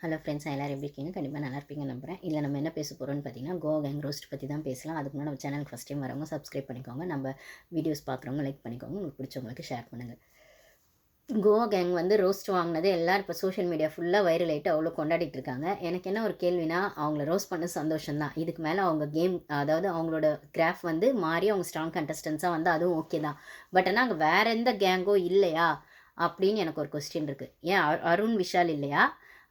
Hello friends எல்லோரும் எப்படி இருக்கீங்க? கண்டிப்பாக நல்லா இருப்பீங்க நம்புகிறேன் இல்லை நம்ம என்ன பேச போகிறோம்னு பார்த்தீங்கன்னா கோ கேங் ரோஸ்ட் பற்றி தான் பேசலாம். அதுக்கு முன்னாடி நம்ம சேனலுக்கு ஃபஸ்ட் டைம் வரவங்க சப்ஸ்கிரைப் பண்ணிக்கோங்க. நம்ம வீடியோஸ் பார்க்குறவங்க லைக் பண்ணிக்கோங்க. உங்களுக்கு பிடிச்சவங்களுக்கு ஷேர் பண்ணுங்கள் கோவா கேங் வந்து ரோஸ்ட் வாங்கினது எல்லோரும் இப்போ சோஷியல் மீடியா ஃபுல்லாக வைரல் ஆகிட்டு அவ்வளோ கொண்டாடிட்டு இருக்காங்க. எனக்கு என்ன ஒரு கேள்வினா அவங்கள ரோஸ்ட் பண்ண சந்தோஷம் தான். இதுக்கு மேலே அவங்க கேம் அதாவது அவங்களோட கிராஃப் வந்து மாறி அவங்க ஸ்ட்ராங் கண்டஸ்டன்ஸாக வந்து அதுவும் ஓகே தான். பட் ஆனால் அங்கே வேறு எந்த கேங்கோ இல்லையா? அப்படின்னு எனக்கு ஒரு கொஸ்டின் இருக்குது ஏன் அருண் விஷால் இல்லையா?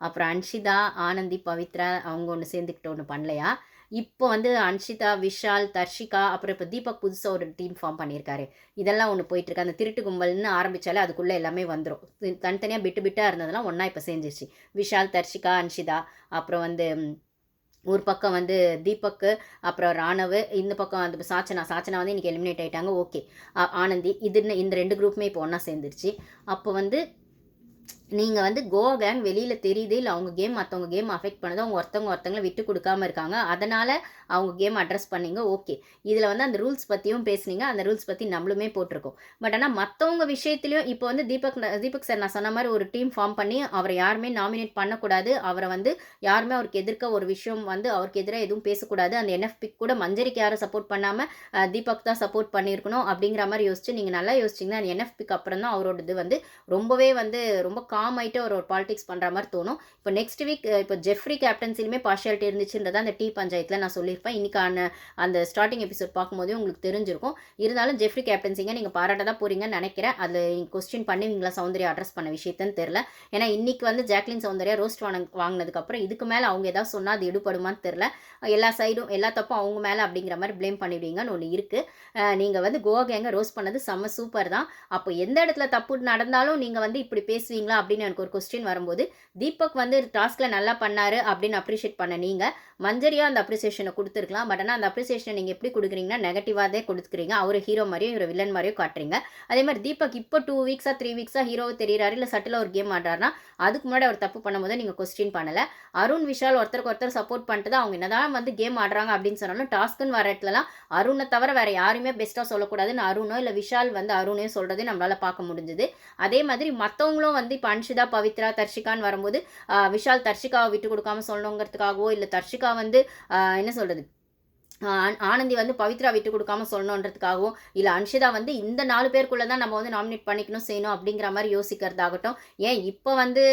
அப்புறம் அன்ஷிதா ஆனந்தி பவித்ரா அவங்க ஒன்று சேர்ந்துக்கிட்டு ஒன்று பண்ணலையா? இப்போ வந்து அன்ஷிதா விஷால் தர்ஷிகா அப்புறம் இப்போ தீபக் புதுசாக ஒரு டீம் ஃபார்ம் பண்ணியிருக்காரு. இதெல்லாம் ஒன்று போயிட்டுருக்கு. அந்த திருட்டு கும்பல்னு ஆரம்பித்தாலே அதுக்குள்ளே எல்லாமே வந்துடும் தனித்தனியாக பிட்டு பிட்டாக இருந்ததெல்லாம் ஒன்றா இப்போ சேர்ந்துருச்சு. விஷால் தர்ஷிகா அன்ஷிதா அப்புறம் வந்து ஒரு பக்கம் வந்து தீபக்கு அப்புறம் ராணவ் இந்த பக்கம் வந்து சாச்சனா. சாச்சனா வந்து இன்றைக்கி எலிமினேட் ஆகிட்டாங்க ஓகே. ஆனந்தி இது இந்த ரெண்டு குரூப்புமே இப்போ ஒன்றா சேர்ந்துருச்சு. அப்போ வந்து நீங்கள் வந்து கோ கேங் வெளியில் தெரியுது இல்லை அவங்க கேம் மற்றவங்க கேம் அஃபெக்ட் பண்ணது அவங்க ஒருத்தவங்க ஒருத்தங்களை விட்டு கொடுக்காம இருக்காங்க. அதனால் அவங்க கேம் அட்ரஸ் பண்ணிங்க ஓகே இதில் வந்து அந்த ரூல்ஸ் பற்றியும் பேசுனீங்க அந்த ரூல்ஸ் பற்றி நம்மளுமே போட்டிருக்கோம். பட் ஆனால் மற்றவங்க விஷயத்துலையும் இப்போ வந்து தீபக் தீபக் சார் நான் சொன்ன மாதிரி ஒரு டீம் ஃபார்ம் பண்ணி அவரை யாருமே நாமினேட் பண்ணக்கூடாது. அவரை வந்து யாருமே அவருக்கு எதிர்க்க ஒரு விஷயம் வந்து அவருக்கு எதிராக எதுவும் பேசக்கூடாது. அந்த என்எஃபி கூட மஞ்சரிக்கு யாரும் சப்போர்ட் பண்ணாமல் தீபக் தான் சப்போர்ட் பண்ணியிருக்கணும் அப்படிங்கிற மாதிரி யோசிச்சு நீங்கள் நல்லா யோசிச்சிங்கன்னா அந்த என்எஃபிக்கு அப்புறம் தான் அவரோடது வந்து ரொம்பவே வந்து ரொம்ப காம் ஆகிட்டு ஒரு ஒரு பாலிடிக்ஸ் பண்ணுற மாதிரி தோணும். இப்போ நெக்ஸ்ட் வீக் இப்போ ஜெஃப்ரி கேப்டன்சிலுமே பார்ஷியாலிட்டி இருந்துச்சுன்றதை அந்த டீ பஞ்சாயத்தில் நான் சொல்லியிருப்பேன். இன்னைக்கான அந்த ஸ்டார்டிங் எபிசோட் பார்க்கும்போதே உங்களுக்கு தெரிஞ்சிருக்கும். இருந்தாலும் ஜெஃப்ரி கேப்டன்சிங்க நீங்கள் பாராட்ட தான் போறீங்கன்னு நினைக்கிறேன். அதில் கொஸ்டின் பண்ணுவீங்களா? சௌந்தர்யா அட்ரஸ் பண்ண விஷயத்தன்னு தெரில ஏன்னா இன்னைக்கு வந்து ஜாக்லின் சௌந்தர்யா ரோஸ்ட் வாங்க வாங்கினதுக்கப்புறம் இதுக்கு மேலே அவங்க ஏதாவது சொன்னால் அது எடுபடுமான்னு தெரில எல்லா சைடும் எல்லா தப்பும் அவங்க மேலே அப்படிங்கிற மாதிரி ப்ளேம் பண்ணிடுவீங்கன்னு ஒன்று இருக்குது நீங்கள் வந்து கோவா கேங்க ரோஸ்ட் பண்ணது செம்ம சூப்பர் தான். அப்போ எந்த இடத்துல தப்பு நடந்தாலும் நீங்கள் வந்து இப்படி பேசுவீங்களா? அப்படின்னு எனக்கு ஒரு கொஸ்டின் வரும்போது தீபக் வந்து டாஸ்கில் நல்லா பண்ணாரு அப்படின்னு அப்ரிஷியேட் பண்ண நீங்கள் மஞ்சரியா அந்த அப்ரிசியேஷனை கொடுத்துருக்கலாம். பட் ஆனால் அந்த அப்ரிசியேஷனை நீங்கள் எப்படி கொடுக்குறீங்கன்னா நெகட்டிவாக தான் கொடுக்குறீங்க அவர் ஹீரோ மாதிரியும் இவர் வில்லன் மாதிரியும் காட்டுறீங்க. அதே மாதிரி தீபக் இப்போ டூ வீக்ஸாக த்ரீ வீக்ஸாக ஹீரோவை தெரியுறாரு. இல்லை சட்டில் ஒரு கேம் ஆடுறாருனா அதுக்கு முன்னாடி அவர் தப்பு பண்ணும்போது நீங்கள் கொஸ்டின் பண்ணலை. அருண் விஷால் ஒருத்தருக்கு ஒருத்தர் சப்போர்ட் பண்ணிட்டு தான் அவங்க என்னதான் வந்து கேம் ஆடுறாங்க அப்படின்னு சொன்னாலும் டாஸ்க்குன்னு வர இடத்துலலாம் அருணை தவிர வேற யாருமே பெஸ்ட்டாக சொல்லக்கூடாதுன்னு அருணோ இல்லை விஷால் வந்து அருணையும் சொல்கிறதே நம்மளால் பார்க்க முடிஞ்சுது. அதே மாதிரி மற்றவங்களும் வந்து இப்போ அன்ஷிதா பவித்ரா தர்ஷிகான்னு வரும்போது விஷால் தர்ஷிகாவை விட்டு கொடுக்காம சொல்லணுங்கிறதுக்காகவோ இல்லை தர்ஷிகா வந்து என்ன சொல்கிறது ஆனந்தி வந்து பவித்ரா விட்டு கொடுக்காம சொல்லணுன்றதுக்காகவும் இல்லை அன்ஷிதா வந்து இந்த நாலு பேருக்குள்ளே தான் நம்ம வந்து நாமினேட் பண்ணிக்கணும் செய்யணும் அப்படிங்கிற மாதிரி யோசிக்கிறதாகட்டும். ஏன் இப்போ வந்து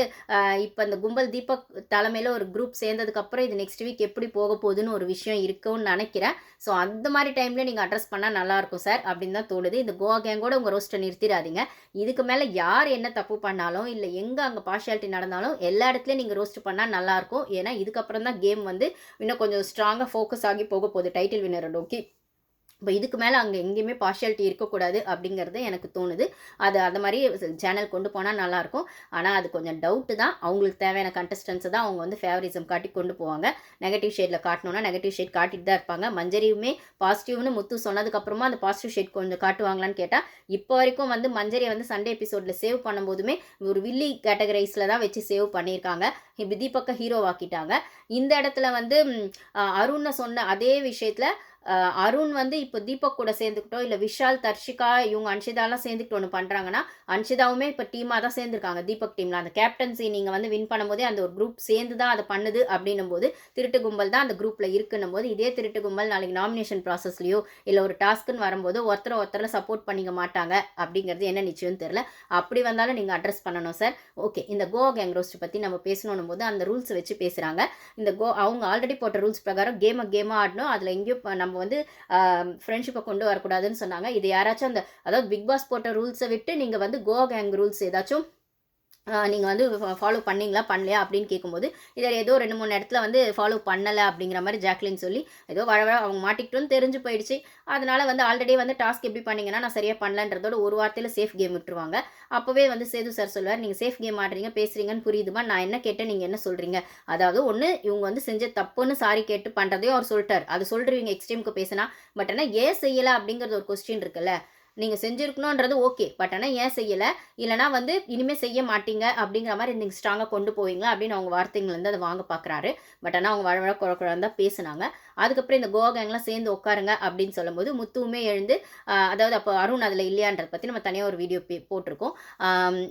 இப்போ இந்த கும்பல் தீபக் தலைமையில் ஒரு குரூப் சேர்ந்ததுக்கப்புறம் இது நெக்ஸ்ட் வீக் எப்படி போக போகுதுன்னு ஒரு விஷயம் இருக்கும்னு நினைக்கிறேன். ஸோ அந்த மாதிரி டைமில் நீங்கள் அட்ரஸ் பண்ணால் நல்லாயிருக்கும் சார் அப்படின்னு தான் தோணுது. இந்த கோவா கேங்கோட உங்கள் ரோஸ்ட்டை நிறுத்திடாதீங்க. இதுக்கு மேலே யார் என்ன தப்பு பண்ணாலும் இல்லை எங்கே அங்கே பார்ஷாலிட்டி நடந்தாலும் எல்லா இடத்துலையும் நீங்கள் ரோஸ்ட் பண்ணால் நல்லாயிருக்கும் ஏன்னா இதுக்கப்புறம் தான் கேம் வந்து இன்னும் கொஞ்சம் ஸ்ட்ராங்காக ஃபோக்கஸ் ஆகி போக போகுது. டைட்டில் வின்னரை நோக்கி இப்போ இதுக்கு மேலே அங்கே எங்கேயுமே பார்ஷியாலிட்டி இருக்கக்கூடாது அப்படிங்கிறது எனக்கு தோணுது. அது அந்த மாதிரி சேனல் கொண்டு போனால் நல்லாயிருக்கும். ஆனால் அது கொஞ்சம் டவுட்டு தான். அவங்களுக்கு தேவையான கண்டஸ்டன்ஸை தான் அவங்க வந்து ஃபேவரிசம் காட்டி கொண்டு போவாங்க. நெகட்டிவ் ஷேடில் காட்டணும்னா நெகட்டிவ் ஷேட் காட்டிட்டு தான் இருப்பாங்க. மஞ்சரியுமே பாசிட்டிவ்னு முத்து சொன்னதுக்கப்புறமா அந்த பாசிட்டிவ் ஷேட் கொஞ்சம் காட்டுவாங்களான்னு கேட்டால் இப்போ வரைக்கும் வந்து மஞ்சரியை வந்து சண்டே எபிசோடில் சேவ் பண்ணும்போதுமே ஒரு வில்லி கேட்டகரைஸில் தான் வச்சு சேவ் பண்ணியிருக்காங்க. இப்படி தீபக்க ஹீரோவாக்கிட்டாங்க இந்த இடத்துல வந்து அருணை சொன்ன அதே விஷயத்தில் அருண் வந்து இப்போ தீபக் கூட சேர்ந்துக்கிட்டோ இல்லை விஷால் தர்ஷிகா இவங்க அன்ஷிதாலாம் சேர்ந்துக்கிட்டு ஒன்று பண்ணுறாங்கன்னா அன்ஷிதாவுமே இப்போ டீமாக தான் சேர்ந்துருக்காங்க தீபக் டீமில் அந்த கேப்டன்சி நீங்கள் வந்து வின் பண்ணும்போதே அந்த ஒரு குரூப் சேர்ந்து தான் அதை பண்ணுது அப்படின்னும் போது திருட்டு கும்பல் தான் அந்த குரூப்பில் இருக்குன்னும் போது இதே திருட்டு கும்பல் நாளைக்கு நாமினேஷன் ப்ராசஸ்லையோ இல்லை ஒரு டாஸ்க்குன்னு வரும்போது ஒருத்தர் ஒருத்தரை சப்போர்ட் பண்ணிக்க மாட்டாங்க அப்படிங்கிறது என்ன நிச்சயம்னு தெரில அப்படி வந்தாலும் நீங்கள் அட்ரஸ் பண்ணணும் சார் ஓகே இந்த கோவா கேங் ரோஸ்ட் பற்றி நம்ம பேசணும் போது அந்த ரூல்ஸ் வச்சு பேசுகிறாங்க இந்த கோ அவங்க ஆல்ரெடி போட்ட ரூல்ஸ் பிரகாரம் கேமை கேமாக ஆடணும். அதில் எங்கேயும் நம்ம நம்ம வந்து ஃப்ரெண்ட்ஷிப்பை கொண்டு வரக்கூடாதுன்னு சொன்னாங்க. இது யாராச்சும் அந்த அதாவது பிக் பாஸ் போட்ட ரூல்ஸை விட்டு நீங்கள் வந்து கோ கேங் ரூல்ஸ் ஏதாச்சும் நீங்கள் வந்து ஃபாலோ பண்ணீங்களா பண்ணலையா அப்படின்னு கேட்கும்போது இதில் ஏதோ ரெண்டு மூணு இடத்துல வந்து ஃபாலோ பண்ணலை அப்படிங்கிற மாதிரி ஜாக்லின் சொல்லி ஏதோ வர வர அவங்க மாட்டிக்கிட்டும் தெரிஞ்சு போயிடுச்சு. அதனால் வந்து ஆல்ரெடி வந்து டாஸ்க் எப்படி பண்ணிங்கன்னா நான் சரியாக பண்ணலன்றதோட ஒரு வார்த்தையில் சேஃப் கேம் விட்டுருவாங்க. அப்போவே வந்து சேது சார் சொல்லுவார் நீங்கள் சேஃப் கேம் ஆடுறீங்க பேசுகிறீங்கன்னு புரியுதுமா? நான் என்ன கேட்டேன் நீங்கள் என்ன சொல்கிறீங்க அதாவது ஒன்று இவங்க வந்து செஞ்ச தப்புன்னு சாரி கேட்டு பண்ணுறதையும் அவர் சொல்லிட்டார். அது சொல்கிறீங்க எக்ஸ்ட்ரீமுக்கு பேசினா பட் ஆனால் ஏன் செய்யலை அப்படிங்கிறது ஒரு கொஸ்டின் இருக்குல்ல. நீங்கள் செஞ்சுருக்கணுன்றது ஓகே. பட் ஆனால் ஏன் செய்யலை? இல்லைனா வந்து இனிமேல் செய்ய மாட்டீங்க அப்படிங்கிற மாதிரி நீங்கள் ஸ்ட்ராங்காக கொண்டு போவீங்களா? அப்படின்னு அவங்க வார்த்தைங்கள்லேருந்து அதை வாங்க பார்க்குறாரு பட் ஆனால் அவங்க வழ வழ குழ குழந்தான் பேசுனாங்க. அதுக்கப்புறம் இந்த கோவா கேங்லாம் சேர்ந்து உட்காருங்க அப்படின்னு சொல்லும்போது முத்துவுமே எழுந்து அதாவது அப்போ அருண் அதில் இல்லையான்றதை பற்றி நம்ம தனியாக ஒரு வீடியோ போட்டிருக்கோம்.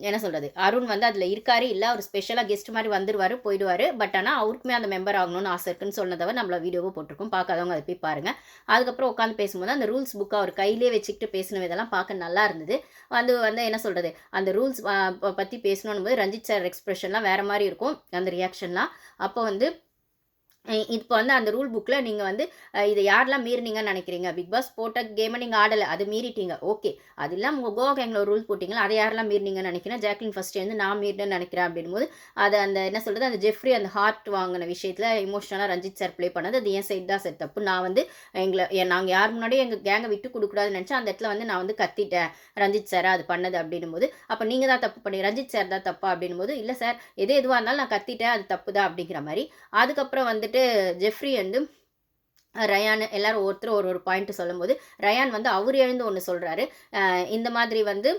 என்ன சொல்கிறது அருண் வந்து அதில் இருக்காரு இல்லை அவர் ஸ்பெஷலாக கெஸ்ட் மாதிரி வந்துடுவார் போயிடுவார். பட் ஆனால் அவருக்குமே அந்த மெம்பர் ஆகணும்னு ஆசை இருக்குன்னு சொன்னதவ நம்மள வீடியோவை போட்டிருக்கோம். பார்க்காதவங்க அதை போய் பாருங்கள் அதுக்கப்புறம் உட்காந்து பேசும்போது அந்த ரூல்ஸ் புக்கை அவர் கையிலே வச்சுக்கிட்டு பேசின இதெல்லாம் பார்க்க நல்லா இருந்தது. வந்து வந்து என்ன சொல்கிறது அந்த ரூல்ஸ் பற்றி பேசணும் போது ரஞ்சித் சார் எக்ஸ்பிரஷன்லாம் வேறு மாதிரி இருக்கும். அந்த ரியாக்ஷன்லாம் அப்போ வந்து இப்போ வந்து அந்த ரூல் புக்கில் நீங்கள் வந்து இதை யாரெல்லாம் மீறினீங்கன்னு நினைக்கிறீங்க? பிக் பாஸ் போட்ட கேமை நீங்கள் ஆடலை அது மீறிட்டீங்க. ஓகே அது இல்லாமல் உங்கள் கோவா கேங்கில் ஒரு ரூல் போட்டிங்களா? அதை யாரெல்லாம் மீறினீங்கன்னு நினைக்கிறேன் ஜாக்லின் ஃபர்ஸ்ட் வந்து நான் மீறினேன்னு நினைக்கிறேன் அப்படின்போது அது அந்த என்ன சொல்கிறது அந்த ஜெஃப்ரி அந்த ஹார்ட் வாங்கின விஷயத்தில் இமோஷனலாக ரஞ்சித் சார் ப்ளே பண்ணது. அது என் சைட் தான் சார் தப்பு. நான் வந்து எங்களை நாங்கள் யார் முன்னாடியும் எங்கள் கேங்கை விட்டு கொடுக்கூடாதுன்னு நினச்சா அந்த இடத்துல வந்து நான் வந்து கத்திட்டேன். ரஞ்சித் சார் அது பண்ணது அப்படின்னும் போது அப்போ நீங்கள் தான் தப்பு பண்ணி ரஞ்சித் சார் தான் தப்பா அப்படின்னும் போது இல்லை சார் எது எதுவாக இருந்தாலும் நான் கத்திட்டேன். அது தப்பு தான் அப்படிங்கிற மாதிரி. அதுக்கப்புறம் வந்து வந்துட்டு ஜெஃப்ரி வந்து ரயான் எல்லாரும் ஒருத்தர் ஒரு ஒரு பாயிண்ட் சொல்லும்போது ரயான் வந்து அவர் எழுந்து ஒன்று சொல்கிறாரு இந்த மாதிரி வந்து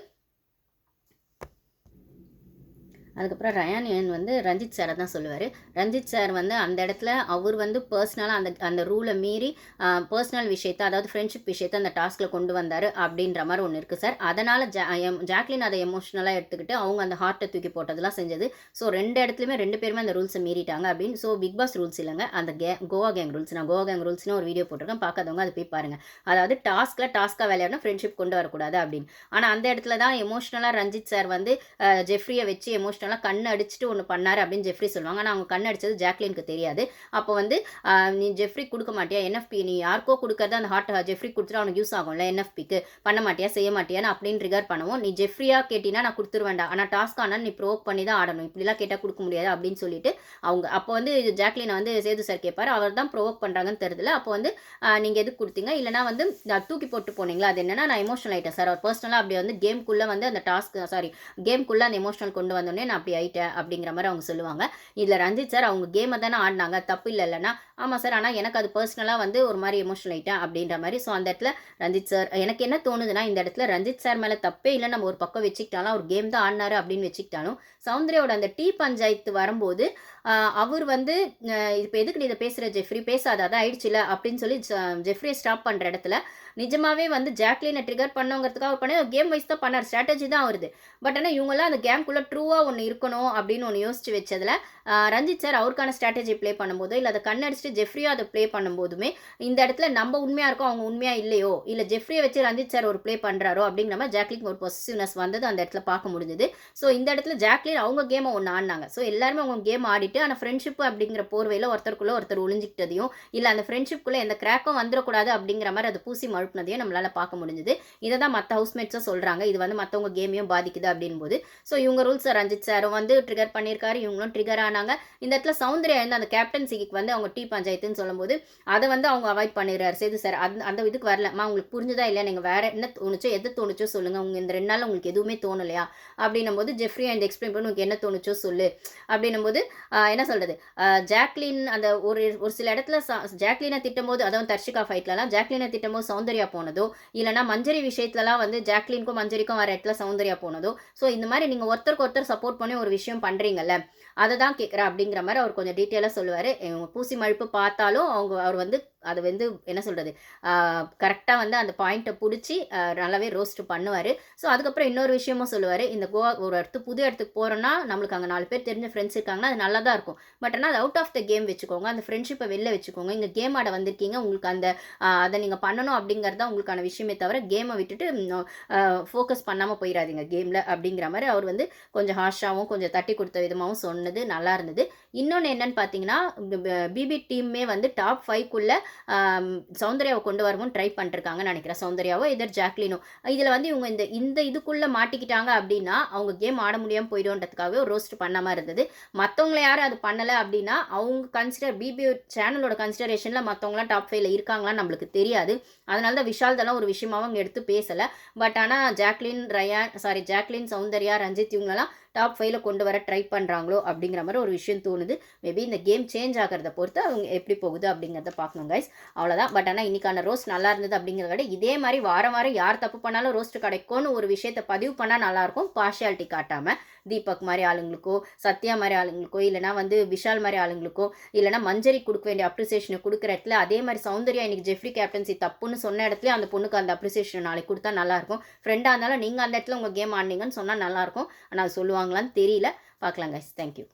அதுக்கப்புறம் ரயான் வந்து ரஞ்சித் சாரை தான் சொல்லுவார். ரஞ்சித் சார் வந்து அந்த இடத்துல அவர் வந்து பர்சனலாக அந்த அந்த ரூலை மீறி பர்சனல் விஷயத்தை அதாவது ஃப்ரெண்ட்ஷிப் விஷயத்தை அந்த டாஸ்கில் கொண்டு வந்தார் அப்படின்ற மாதிரி ஒன்று இருக்குது சார். அதனால் ஜா எம்- ஜாக்லின் அதை எமோஷ்னலாக எடுத்துக்கிட்டு அவங்க அந்த ஹார்ட்டை தூக்கி போட்டதெல்லாம் செஞ்சது. ஸோ ரெண்டு இடத்துலையுமே ரெண்டு பேருமே அந்த ரூல்ஸை மீறிட்டாங்க அப்படின்னு. ஸோ பிக் பாஸ் ரூல்ஸ் இல்லைங்க. அந்த கே கோவா கேங் ரூல்ஸ் நான் கோவா கேங் ரூல்ஸ்னு ஒரு வீடியோ போட்டிருக்கேன். பார்க்காதவங்க அதை போய் பாருங்கள் அதாவது டாஸ்கில் டாஸ்க்காக விளையாடணும் ஃப்ரெண்ட்ஷிப் கொண்டு வரக்கூடாது அப்படின்னு. ஆனால் அந்த இடத்துல தான் எமோஷ்னலாக ரஞ்சித் சார் வந்து ஜெஃப்ரியை வச்சு எமோஷ்னலாக கண் அடிச்சுட்டு ஒன்று பண்ணார் அப்படின்னு ஜெஃப்ரி சொல்லுவாங்க. ஆனால் அவங்க கண் அடித்தது ஜாக்லினுக்கு தெரியாது. அப்போ வந்து நீ ஜெஃப்ரி கொடுக்க மாட்டியா? என்எஃப்பி நீ யாருக்கோ கொடுக்கறது அந்த ஹார்ட் ஜெஃப்ரி கொடுத்துட்டு அவனுக்கு யூஸ் ஆகும்ல என்எஃபிக்கு பண்ண மாட்டியா? செய்ய மாட்டியான்னு அப்படின்னு ரிகர் பண்ணுவோம். நீ ஜெஃப்ரியா கேட்டினா நான் கொடுத்துருவேண்டா ஆனால் டாஸ்க் ஆனால் நீ ப்ரோக் பண்ணி தான் ஆடணும். இப்படிலாம் கேட்டால் கொடுக்க முடியாது அப்படின்னு சொல்லிட்டு அவங்க அப்போ வந்து ஜாக்லினை வந்து சேது சார் கேட்பார் அவர் தான் ப்ரோவோக் பண்ணுறாங்கன்னு தெரியுதுல அப்போ வந்து நீங்கள் எதுக்கு கொடுத்தீங்க? இல்லைனா வந்து தூக்கி போட்டு போனீங்களா? அது என்னன்னா நான் எமோஷனல் ஆகிட்டேன் சார் அவர் பர்சனலாக அப்படி வந்து கேம்குள்ளே வந்து அந்த டாஸ்க் சாரி கேம்குள்ளே அந்த எமோஷனல் கொண்டு வந்தோடனே நான் அப்படி ஆயிட்டேன் அப்படிங்கிற மாதிரி அவங்க சொல்லுவாங்க. இதில் ரஞ்சித் சார் அவங்க கேமை தானே ஆடினாங்க. தப்பு இல்லை இல்லைன்னா ஆமாம் சார் ஆனால் எனக்கு அது பர்சனலாக வந்து ஒரு மாதிரி எமோஷனல் ஆகிட்டேன் அப்படின்ற மாதிரி. ஸோ அந்த இடத்துல ரஞ்சித் சார் எனக்கு என்ன தோணுதுன்னா இந்த இடத்துல ரஞ்சித் சார் மேலே தப்பே இல்லை. நம்ம ஒரு பக்கம் வச்சுக்கிட்டாலும் அவர் கேம் தான் ஆடினாரு அப்படின்னு வச்சுக்கிட்டாலும் சௌந்தர்யாவோட அந்த டீ பஞ்சாயத்து வரும்போது அவர் வந்து இப்போ எதுக்கு நீ இதை பேசுகிற ஜெஃப்ரி பேசாத அதான் ஆயிடுச்சுல அப்படின்னு சொல்லி ஜெஃப்ரியை ஸ்டாப் பண்ணுற இடத்துல நிஜமாவே வந்து ஜாக்லினை ட்ரிகர் பண்ணோங்கிறதுக்காக அவர் கேம் வைஸ் தான் பண்ணார். ஸ்ட்ராட்டஜி தான் வருது பட் ஆனால் இவங்கெல்லாம் அந்த கேம்குள்ளே ட்ரூவாக ஒன்று இருக்கணும் அப்படின்னு ஒன்று யோசிச்சு வச்சதில் ரஞ்சித் சார் அவருக்கான ஸ்ட்ராட்டஜி ப்ளே பண்ணும்போது இல்லை அதை கண்ணடிச்சிட்டு ஜெஃப்ரியா அதை ப்ளே பண்ணும்போதுமே இந்த இடத்துல நம்ம உண்மையாக இருக்கோம் அவங்க உண்மையாக இல்லையோ இல்லை ஜெஃப்ரியை வச்சு ரஞ்சித் சார் ஒரு ப்ளே பண்ணுறாரோ அப்படிங்கிற மாதிரி ஜாக்லின் ஒரு பொசிசிவ்னஸ் வந்தது அந்த இடத்துல பார்க்க முடிஞ்சது. ஸோ இந்த இடத்துல ஜாக்லின் அவங்க கேமை ஒன்று ஆடினாங்க. ஸோ எல்லாருமே அவங்க கேம் ஆடிட்டு ஆனால் ஃப்ரெண்ட்ஷிப் அப்படிங்கிற போர்வையில் ஒருத்தருக்குள்ளே ஒருத்தர் ஒளிஞ்சிக்கிட்டதையும் இல்லை அந்த ஃப்ரெண்ட்ஷிப்குள்ளே எந்த கிராக்கும் வந்துடக்கூடாது அப்படிங்கிற மாதிரி அது பூசி மழுப்பினதையும் நம்மளால் பார்க்க முடிஞ்சது. இதை தான் மற்ற ஹவுஸ்மேட்ஸும் சொல்கிறாங்க இது வந்து மற்றவங்க கேமையும் பாதிக்குது அப்படின்போது. ஸோ இவங்க ரூல்ஸ் ரஞ்சித் சாரும் வந்து ட்ரிகர் பண்ணியிருக்காரு இவங்களும் ட்ரிகர் ஆனாங்க. இந்த இடத்துல சௌந்தர்யா வந்து அந்த கேப்டன்சிக்கு வந்து அவங்க டீ பஞ்சாயத்துன்னு சொல்லும்போது அதை வந்து அவங்க அவாய்ட் பண்ணிடுறாரு. சேது சார் அந்த அந்த இதுக்கு வரலம்மா உங்களுக்கு புரிஞ்சுதா இல்லையா? நீங்கள் வேற என்ன தோணுச்சோ எது தோணுச்சோ சொல்லுங்கள் உங்க இந்த ரெண்டு நாள் உங்களுக்கு எதுவுமே தோணலையா? அப்படின்னும் போது ஜெஃப்ரி அண்ட் எக்ஸ்பிளைன் பண்ணி. உங்களுக்கு என்ன தோணுச்சோ சொல்லு. அப்படின்னும் போது என்ன சொல்கிறது ஜாக்லின் அந்த ஒரு ஒரு சில இடத்துல ச- ஜாக்லினை திட்டும்போது அதுவும் தர்ஷிகா ஃபைட்லலாம் ஜாக்லினை திட்டும்போது சௌந்தர்யா போனதோ இல்லைனா மஞ்சரி விஷயத்துலலாம் வந்து ஜாக்லின்க்கும் மஞ்சரிக்கும் வர இடத்துல சௌந்தர்யா போனதோ ஸோ இந்த மாதிரி நீங்கள் ஒருத்தருக்கு ஒருத்தர் சப்போர்ட் பண்ணி ஒரு விஷயம் பண்ணுறீங்கல்ல அதை தான் கேட்குறேன் அப்படிங்கிற மாதிரி அவர் கொஞ்சம் டீட்டெயிலாக சொல்லுவார். பூசி மழுப்பு பார்த்தாலும் அவங்க அவர் வந்து அது வந்து என்ன சொல்கிறது கரெக்டாக வந்து அந்த பாயிண்ட்டை பிடிச்சி நல்லாவே ரோஸ்ட் பண்ணுவார். ஸோ அதுக்கப்புறம் இன்னொரு விஷயமும் சொல்லுவார். இந்த கோவா ஒரு இடத்து புது இடத்துக்கு போகிறோன்னா நம்மளுக்கு அங்கே நாலு பேர் தெரிஞ்ச ஃப்ரெண்ட்ஸ் இருக்காங்கன்னா அது நல்லா தான் இருக்கும். பட் ஆனால் அது அவுட் ஆஃப் த கேம் வச்சுக்கோங்க. அந்த ஃப்ரெண்ட்ஷிப்பை வெளில வச்சுக்கோங்க. இங்கே கேம் ஆட வந்திருக்கீங்க. உங்களுக்கு அந்த அதை நீங்கள் பண்ணணும் அப்படிங்கிறது தான் உங்களுக்கான விஷயமே தவிர கேமை விட்டுட்டு ஃபோக்கஸ் பண்ணாமல் போயிடாதீங்க கேமில் அப்படிங்கிற மாதிரி அவர் வந்து கொஞ்சம் ஹாஷாகவும் கொஞ்சம் தட்டி கொடுத்த விதமாகவும் சொன்னது நல்லா இருந்தது. இன்னொன்று என்னன்னு பார்த்தீங்கன்னா பிபி டீம்மே வந்து டாப் ஃபைவ்க்குள்ளே சௌந்தர்யாவை கொண்டு வரவும் ட்ரை பண்ணிருக்காங்கன்னு நினைக்கிறேன். சௌந்தர்யாவோ இதர் ஜாக்லினோ. இதில் வந்து இவங்க இந்த இந்த இதுக்குள்ளே மாட்டிக்கிட்டாங்க அப்படின்னா அவங்க கேம் ஆட முடியாமல் போயிடும்ன்றதுக்காகவே ஒரு ரோஸ்ட் பண்ணாமல் இருந்தது. மற்றவங்கள யாரும் அது பண்ணலை அப்படின்னா அவங்க கன்சிடர் பிபி சேனலோட கன்சிடரேஷனில் மற்றவங்களாம் டாப் ஃபைவ்ல இருக்காங்களான்னு நம்மளுக்கு தெரியாது. அதனால தான் விஷால் தான் ஒரு விஷயமாவும் அவங்க எடுத்து பேசலை. பட் ஆனால் Jacqueline Rayan sorry Jacqueline Soundarya Ranjith இவங்களெல்லாம் டாப் ஃபைவ்ல கொண்டு வர ட்ரை பண்ணுறாங்களோ அப்படிங்கிற மாதிரி ஒரு விஷயம் தோணுது. மேபி இந்த கேம் சேஞ்ச் ஆகிறத பொறுத்து அவங்க எப்படி போகுது அப்படிங்கிறத பார்க்கணும் கைஸ் அவ்வளோதான் பட் ஆனால் இன்னைக்கான ரோஸ்ட் நல்லா இருந்தது அப்படிங்கிறத விட இதே மாதிரி வாரம் வாரம் யார் தப்பு பண்ணாலும் ரோஸ்ட் கிடைக்கும்னு ஒரு விஷயத்தை பதிவு பண்ணால் நல்லாயிருக்கும் பார்ஷியாலிட்டி காட்டாமல் தீபக் மாதிரி ஆளுங்களுக்கோ சத்யா மாதிரி ஆளுங்களுக்கோ இல்லைனா வந்து விஷால் மாதிரி ஆளுங்களுக்கோ இல்லைனா மஞ்சரி கொடுக்க வேண்டிய அப்ரிசியேஷனை கொடுக்குற இடத்துல அதே மாதிரி சௌந்தர்யா இன்னைக்கு ஜெஃப்ரி கேப்டன்சி தப்புன்னு சொன்ன இடத்துல அந்த பொண்ணுக்கு அந்த அப்ரிசியேஷன் நாளைக்கு கொடுத்தா நல்லாயிருக்கும் ஃப்ரெண்டாக இருந்தாலும் நீங்கள் அந்த இடத்துல உங்கள் கேம் ஆடினீங்கன்னு சொன்னால் நல்லாயிருக்கும் ஆனால் அது சொல்லுவாங்களான்னு தெரியல. பார்க்கலாம் கைஸ் தேங்க்யூ